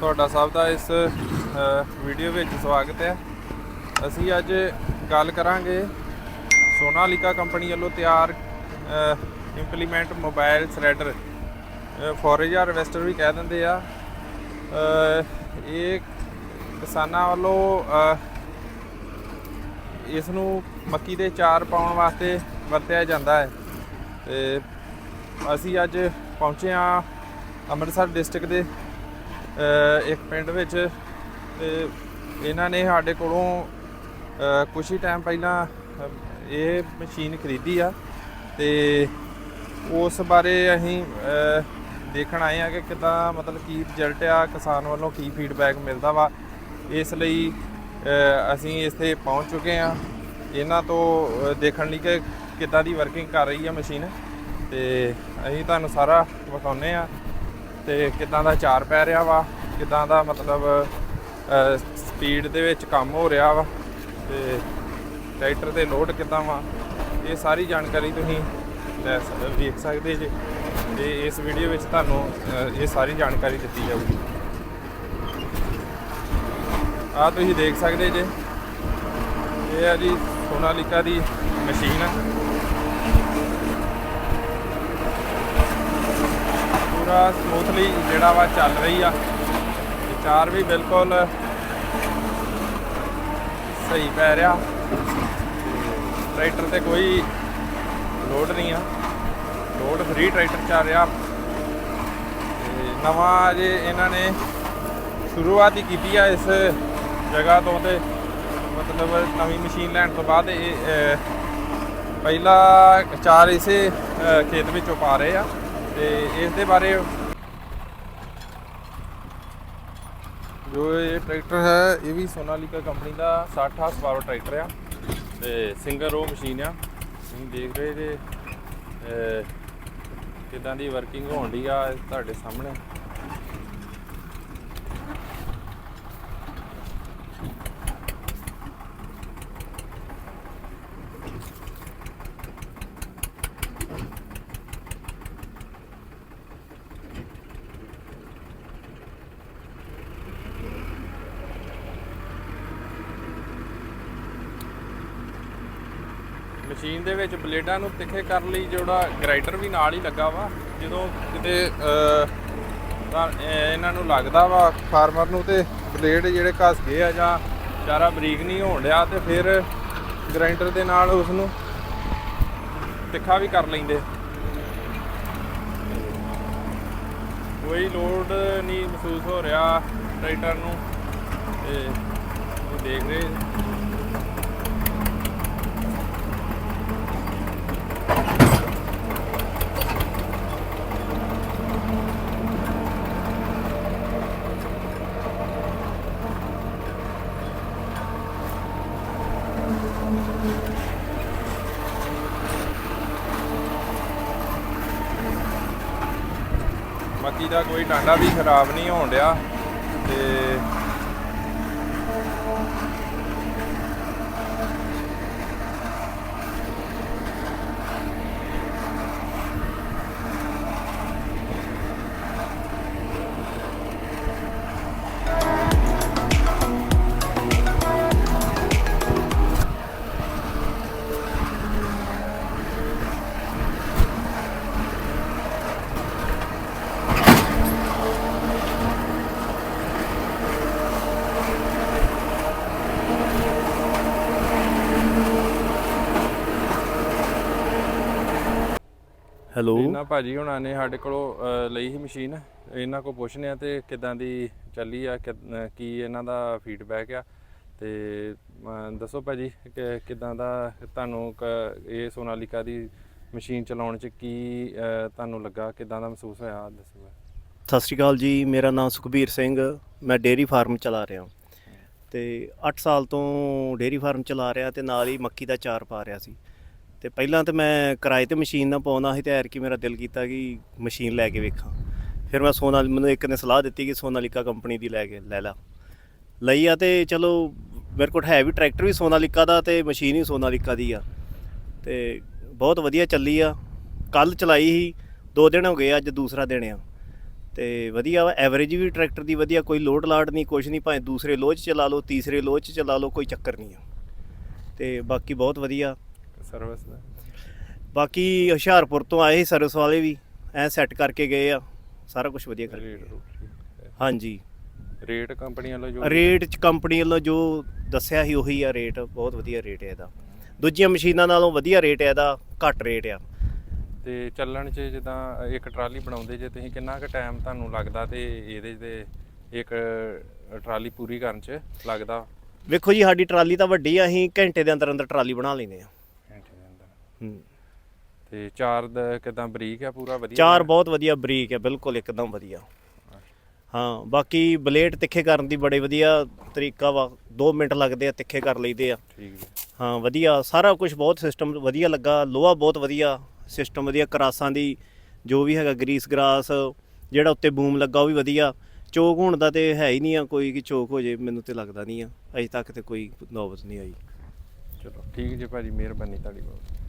ਤੁਹਾਡਾ ਸਭ ਦਾ ਇਸ ਵੀਡੀਓ ਵਿੱਚ ਸਵਾਗਤ ਹੈ। ਅਸੀਂ ਅੱਜ ਗੱਲ ਕਰਾਂਗੇ ਸੋਨਾਲੀਕਾ ਕੰਪਨੀ ਵੱਲੋਂ ਤਿਆਰ implement mobile thresher forage harvester ਵੀ ਕਹਿ ਦਿੰਦੇ ਆ। ਇਹ ਕਿਸਾਨਾਂ ਵੱਲੋਂ ਇਸ ਨੂੰ ਮੱਕੀ ਦੇ ਚਾਰ ਪਾਉਣ ਵਾਸਤੇ ਵਰਤਿਆ ਜਾਂਦਾ ਹੈ। ਤੇ ਅਸੀਂ ਅੱਜ ਪਹੁੰਚੇ ਹਾਂ ਅੰਮ੍ਰਿਤਸਰ ਡਿਸਟ੍ਰਿਕਟ ਦੇ ਇੱਕ ਪਿੰਡ ਵਿੱਚ ਤੇ ਇਹਨਾਂ ਨੇ ਸਾਡੇ ਕੋਲੋਂ ਅ, ਕੁਛ ਹੀ ਟਾਈਮ ਪਹਿਲਾਂ ਇਹ ਮਸ਼ੀਨ ਖਰੀਦੀ ਆ ਤੇ ਉਸ ਬਾਰੇ ਅਸੀਂ ਦੇਖਣ ਆਏ ਆ ਕਿ ਕਿਦਾਂ ਮਤਲਬ ਕੀ ਰਿਜ਼ਲਟ ਆ ਕਿਸਾਨ ਵੱਲੋਂ ਕੀ ਫੀਡਬੈਕ ਮਿਲਦਾ ਵਾ। ਇਸ ਲਈ ਅਸੀਂ ਇੱਥੇ ਪਹੁੰਚ ਚੁੱਕੇ ਆ। ਇਹਨਾਂ ਤੋਂ ਦੇਖਣ ਲਈ ਕਿ ਕਿੱਦਾਂ ਦੀ ਵਰਕਿੰਗ ਕਰ ਰਹੀ ਆ ਮਸ਼ੀਨ ਤੇ ਅਸੀਂ ਤੁਹਾਨੂੰ ਸਾਰਾ ਵਿਖਾਉਨੇ ਆ। ਤੇ ਕਿੱਦਾਂ ਦਾ ਚਾਰ ਪੈ ਰਿਹਾ ਵਾ, ਕਿੱਦਾਂ ਦਾ ਮਤਲਬ ਸਪੀਡ ਦੇ ਵਿੱਚ ਕੰਮ ਹੋ ਰਿਹਾ ਵਾ ਤੇ ਟਰੈਕਟਰ ਤੇ ਲੋਡ ਕਿੱਦਾਂ ਵਾ, ਇਹ ਸਾਰੀ ਜਾਣਕਾਰੀ ਤੁਸੀਂ ਲੈ ਸਕਦੇ ਵੇਖ ਸਕਦੇ ਜੇ ਤੇ ਇਸ ਵੀਡੀਓ ਵਿੱਚ ਤੁਹਾਨੂੰ ਇਹ ਸਾਰੀ ਜਾਣਕਾਰੀ ਦਿੱਤੀ ਜਾਊਗੀ। ਆ ਤੁਸੀਂ ਦੇਖ ਸਕਦੇ ਜੇ, ਇਹ ਆ ਜੀ ਸੋਨਾਲੀਕਾ ਦੀ ਮਸ਼ੀਨ ਆ। ਪੂਰਾ ਸਮੂਥਲੀ ਜਿਹੜਾ ਵਾ ਚੱਲ ਰਹੀ ਆ। ਤੇ ਚਾਰ ਵੀ ਬਿਲਕੁਲ ਸਹੀ ਪੈ ਰਿਹਾ। ਟਰੈਕਟਰ ਤੇ ਕੋਈ ਲੋਡ ਨਹੀਂ ਆ। ਲੋਡ ਫ੍ਰੀ ਟਰੈਕਟਰ ਚੱਲ ਰਿਹਾ। ਤੇ ਨਵਾਂ ਜੇ ਇਹਨਾਂ ਨੇ ਸ਼ੁਰੂਆਤ ਹੀ ਕੀਤੀ ਆ ਇਸ ਜਗ੍ਹਾ ਤੋਂ ਤੇ। ਮਤਲਬ ਨਵੀਂ ਮਸ਼ੀਨ ਲੈਣ ਤੋਂ ਬਾਅਦ ਇਹ ਪਹਿਲਾ ਚਾਰ ਇਸੇ ਖੇਤ ਵਿੱਚੋਂ ਪਾ ਰਹੇ ਆ। ਤੇ ਇਸ ਦੇ ਬਾਰੇ ਜੋ ਇਹ ਟਰੈਕਟਰ ਹੈ ਇਹ ਵੀ ਸੋਨਾਲੀਕਾ ਕੰਪਨੀ ਦਾ 60 ਹਾਰਸ ਪਾਵਰ ਟਰੈਕਟਰ ਆ ਤੇ ਸਿੰਗਲ ਰੋ ਮਸ਼ੀਨ ਆ। ਤੁਸੀਂ ਦੇਖ ਰਹੇ ਜੇ ਅਹ, ਕਿੱਦਾਂ ਦੀ ਵਰਕਿੰਗ ਹੋਣ ਦੀ ਆ ਤੁਹਾਡੇ ਸਾਹਮਣੇ। ਮਸ਼ੀਨ ਦੇ ਵਿੱਚ ਬਲੇਡਾਂ ਨੂੰ ਤਿੱਖੇ ਕਰਨ ਲਈ ਜਿਹੜਾ ਗ੍ਰਾਈਡਰ ਵੀ ਨਾਲ ਹੀ ਲੱਗਾ ਵਾ, ਜਦੋਂ ਕਿਤੇ ਤਾਂ ਇਹਨਾਂ ਨੂੰ ਲੱਗਦਾ ਵਾ ਫਾਰਮਰ ਨੂੰ ਤੇ ਬਲੇਡ ਜਿਹੜੇ ਘਸ ਗਏ ਆ ਜਾਂ ਚਾਰਾ ਬਰੀਕ ਨਹੀਂ ਹੋਣ ਰਿਹਾ ਤੇ ਫਿਰ ਗ੍ਰਾਈਂਡਰ ਦੇ ਨਾਲ ਉਸ ਨੂੰ ਤਿੱਖਾ ਵੀ ਕਰ ਲੈਂਦੇ। ਕੋਈ ਲੋਡ ਨਹੀਂ ਮਹਿਸੂਸ ਹੋ ਰਿਹਾ ਟਰੈਕਟਰ ਨੂੰ ਤੇ ਉਹ ਦੇਖ ਰਹੇ ਮੱਕੀ ਦਾ ਕੋਈ ਡਾਂਡਾ ਵੀ ਖਰਾਬ ਨਹੀਂ ਹੋਣ ਡਿਆ ਤੇ ਹੈਲੋ। ਇਹਨਾਂ ਭਾਜੀ ਹੁਣਾਂ ਨੇ ਸਾਡੇ ਕੋਲੋਂ ਲਈ ਸੀ ਮਸ਼ੀਨ। ਇਹਨਾਂ ਕੋ ਪੁੱਛਨੇ ਆ ਤੇ ਕਿਦਾਂ ਦੀ ਚੱਲੀ ਆ ਕਿ- ਇਹਨਾਂ ਦਾ ਫੀਡਬੈਕ ਆ। ਤੇ ਦੱਸੋ ਭਾਜੀ ਕਿ ਕਿਦਾਂ ਦਾ ਤੁਹਾਨੂੰ ਇਹ ਸੋਨਾਲੀਕਾ ਦੀ ਮਸ਼ੀਨ ਚਲਾਉਣ ਚ ਕੀ ਤੁਹਾਨੂੰ ਲੱਗਾ ਕਿਦਾਂ ਦਾ ਮਹਿਸੂਸ ਹੋਇਆ ਦੱਸੋ ਸਤਿ ਸ਼੍ਰੀ ਅਕਾਲ ਜੀ ਮੇਰਾ ਨਾਮ ਸੁਖਬੀਰ ਸਿੰਘ ਮੈਂ ਡੇਅਰੀ ਫਾਰਮ ਚਲਾ ਰਿਹਾ ਤੇ 8 ਸਾਲ ਤੋਂ ਡੇਅਰੀ ਫਾਰਮ ਚਲਾ ਰਿਹਾ ਤੇ ਨਾਲ ਹੀ ਮੱਕੀ ਦਾ ਚਾਰ ਪਾ ਰਿਹਾ ਸੀ। ਤੇ ਪਹਿਲਾਂ ਤੇ ਮੈਂ ਕਿਰਾਏ ਤੇ ਮਸ਼ੀਨ ਨਾ ਪਾਉਣਾ ਸੀ ਤੇ ਐਰ ਕਿ ਮੇਰਾ ਦਿਲ ਕੀਤਾ ਕਿ ਮਸ਼ੀਨ ਲੈ ਕੇ ਵੇਖਾਂ। ਫਿਰ ਮੈਂ ਸੋਨਾ ਮੈਨੂੰ ਇੱਕ ਨੇ ਸਲਾਹ ਦਿੱਤੀ ਕਿ ਸੋਨਾਲੀਕਾ ਕੰਪਨੀ ਦੀ ਲੈ ਕੇ, ਲੈ ਲਾ। ਲਈ ਆ ਤੇ ਚਲੋ, ਮੇਰੇ ਕੋਲ ਹੈ ਵੀ ਟਰੈਕਟਰ ਵੀ ਸੋਨਾਲੀਕਾ ਦਾ ਤੇ ਮਸ਼ੀਨ ਵੀ ਸੋਨਾਲੀਕਾ ਦੀ ਆ। ਤੇ ਬਹੁਤ ਵਧੀਆ ਚੱਲੀ ਆ। ਕੱਲ ਚਲਾਈ ਸੀ, ਦੋ ਦਿਨ ਹੋ ਗਏ ਅੱਜ ਦੂਸਰਾ ਦਿਨ ਆ। ਤੇ ਵਧੀਆ ਵਾ ਐਵਰੇਜ ਵੀ ਟਰੈਕਟਰ ਦੀ ਵਧੀਆ, ਕੋਈ ਲੋਡ ਲਾਡ ਨਹੀਂ ਕੁਝ ਨਹੀਂ, ਭਾਵੇਂ ਦੂਸਰੇ ਲੋਹ 'ਚ ਚਲਾ ਲਓ, ਤੀਸਰੇ ਲੋਹ 'ਚ ਚਲਾ ਲਓ, ਕੋਈ ਚੱਕਰ ਨਹੀਂ ਆ। ਤੇ ਬਾਕੀ ਬਹੁਤ ਵਧੀਆ। ਸਰਵਿਸ ਦਾ। ਬਾਕੀ ਹੁਸ਼ਿਆਰਪੁਰ ਤੋਂ ਆਏ ਸੀ ਸਰਵਿਸ ਵਾਲੇ ਵੀ ਐ ਸੈੱਟ ਕਰਕੇ ਗਏ ਆ ਸਾਰਾ ਕੁਝ ਵਧੀਆ ਕਰਕੇ ਰੇਟ। ਹਾਂਜੀ। ਰੇਟ ਕੰਪਨੀ ਵੱਲੋਂ ਜੋ ਰੇਟ ਚ ਕੰਪਨੀ ਵੱਲੋਂ ਜੋ ਦੱਸਿਆ ਸੀ ਉਹੀ ਆ ਰੇਟ ਬਹੁਤ ਵਧੀਆ ਰੇਟ ਹੈ ਇਹਦਾ। ਦੂਜੀਆਂ ਮਸ਼ੀਨਾਂ ਨਾਲੋਂ ਵਧੀਆ ਰੇਟ ਹੈ ਇਹਦਾ ਘੱਟ ਰੇਟ ਆ। ਤੇ ਚੱਲਣ 'ਚ ਜਿੱਦਾਂ ਇੱਕ ਟਰਾਲੀ ਬਣਾਉਂਦੇ ਜੇ ਤੁਸੀਂ ਕਿੰਨਾ ਕੁ ਟਾਈਮ ਤੁਹਾਨੂੰ ਲੱਗਦਾ ਤੇ ਇਹਦੇ ਤੇ ਇੱਕ ਟਰਾਲੀ ਪੂਰੀ ਕਰਨ 'ਚ ਲੱਗਦਾ? ਵੇਖੋ ਜੀ ਸਾਡੀ ਟਰਾਲੀ ਤਾਂ ਵੱਡੀ ਆ ਅਸੀਂ ਘੰਟੇ ਦੇ ਅੰਦਰ ਅੰਦਰ ਟਰਾਲੀ ਬਣਾ ਲੈਂਦੇ ਆ। ਹੂੰ। ਤੇ ਚਾਰ ਦਾ ਕਿਦਾਂ ਬਰੀਕ ਆ ਪੂਰਾ? ਵਧੀਆ ਚਾਰ? ਬਹੁਤ ਵਧੀਆ ਬਰੀਕ ਹੈ ਬਿਲਕੁਲ ਇੱਕਦਮ ਵਧੀਆ। ਹਾਂ ਬਾਕੀ ਬਲੇਡ ਤਿੱਖੇ ਕਰਨ ਦੀ ਬੜੇ ਵਧੀਆ ਤਰੀਕਾ ਵਾ। 2 ਮਿੰਟ ਲੱਗਦੇ ਆ ਤਿੱਖੇ ਕਰ ਲਈਦੇ ਆ। ਠੀਕ ਹਾਂ। ਵਧੀਆ। ਸਾਰਾ ਕੁਝ ਬਹੁਤ ਸਿਸਟਮ ਵਧੀਆ ਲੱਗਾ। ਲੋਹਾ ਬਹੁਤ ਵਧੀਆ। ਸਿਸਟਮ ਵਧੀਆ। ਕਰਾਸਾਂ ਦੀ ਜੋ ਵੀ ਹੈਗਾ ਗਰੀਸ ਗਰਾਸ ਜਿਹੜਾ ਉੱਤੇ ਬੂਮ ਲੱਗਾ ਉਹ ਵੀ ਵਧੀਆ। ਚੋਕ ਹੋਣ ਦਾ ਤੇ ਹੈ ਹੀ ਨਹੀਂ ਆ ਕੋਈ ਕਿ ਚੋਕ ਹੋ ਜੇ ਮੈਨੂੰ ਤੇ ਲੱਗਦਾ ਨਹੀਂ ਆ। ਅਜੇ ਤੱਕ ਤੇ ਕੋਈ ਨੌਬਤ ਨਹੀਂ ਆਈ। ਚਲੋ ਠੀਕ ਜੀ ਭਾਜੀ ਮਿਹਰਬਾਨੀ ਤੁਹਾਡੀ ਬਹੁਤ।